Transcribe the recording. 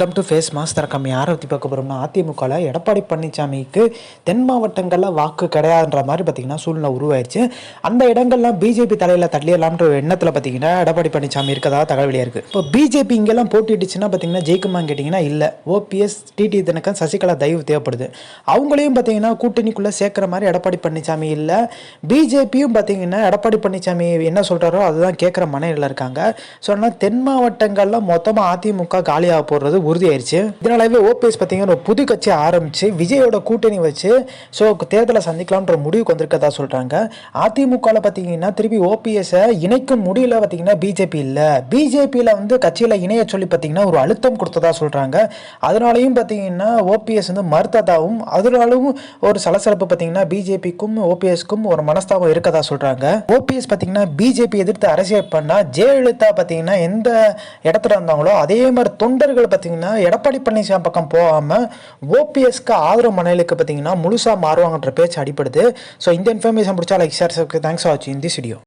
Come to face master தரக்கம் யாரை பற்றி பார்க்க போகிறோம்னா அதிமுகவில் எடப்பாடி பழனிசாமிக்கு தென் மாவட்டங்களில் வாக்கு கிடையாதுன்ற மாதிரி பார்த்தீங்கன்னா சூழ்நிலை உருவாயிருச்சு. அந்த இடங்கள்லாம் பிஜேபி தலையில் தள்ளிடலாம்ன்ற ஒரு எண்ணத்தில் பார்த்தீங்கன்னா எடப்பாடி பழனிசாமி இருக்கதா தகவலியாக இருக்குது இப்போ பிஜேபி இங்கெல்லாம் போட்டிட்டுச்சுன்னா பார்த்தீங்கன்னா ஜெயிக்குமான்னு கேட்டிங்கன்னா இல்லை. ஓபிஎஸ் டிடி தினக்கம் சசிகலா தயவு தேவைப்படுது. அவங்களையும் பார்த்தீங்கன்னா கூட்டணிக்குள்ளே சேர்க்குற மாதிரி எடப்பாடி பழனிசாமி இல்லை. பிஜேபியும் பார்த்தீங்கன்னா எடப்பாடி பழனிசாமி என்ன சொல்கிறாரோ அதுதான் கேட்குற மனையில் இருக்காங்க. ஸோ ஆனால் தென் மாவட்டங்களில் மொத்தமாக அதிமுக காலியாக போடுறது உறுதியாயிருச்சு. இதனாலவே ஓபிஎஸ் பார்த்தீங்கன்னா ஒரு புது கட்சி ஆரம்பிச்சு விஜயோட கூட்டணி வச்சு ஸோ தேர்தலை சந்திக்கலாம்ன்ற முடிவுக்கு வந்திருக்கதா சொல்கிறாங்க அதிமுகவில் பார்த்தீங்கன்னா திருப்பி ஓபிஎஸ்ஸை இணைக்க முடியல பார்த்தீங்கன்னா பிஜேபி இல்லை. பிஜேபியில் வந்து கட்சியில் இணைய சொல்லி பார்த்தீங்கன்னா ஒரு அழுத்தம் கொடுத்ததா சொல்கிறாங்க அதனாலையும் பார்த்தீங்கன்னா ஓபிஎஸ் வந்து மறுத்ததாகவும் அதனாலும் ஒரு சலசலப்பு பார்த்தீங்கன்னா பிஜேபிக்கும் ஓபிஎஸ்க்கும் ஒரு மனஸ்தாபம் இருக்கதா சொல்கிறாங்க ஓபிஎஸ் பார்த்தீங்கன்னா பிஜேபி எதிர்த்து அரசியல் பண்ணால் ஜெயலலிதா பார்த்தீங்கன்னா எந்த இடத்துல இருந்தாங்களோ அதே மாதிரி தொண்டர்கள் பார்த்தீங்கன்னா எடப்பாடி பழனிசாமி பக்கம் போகாமல் ஓபிஎஸ்க்கு ஆதரவு மனையிலுக்கு பார்த்தீங்கன்னா முழுசாக மாறுவாங்கன்ற பேச்சு அடிப்படுது ஸோ இந்த இன்ஃபர்மேஷன் பிடிச்சா லைக் சார் தேங்க்ஸ் ஃபார் வாட்சிங் திஸ் வீடியோ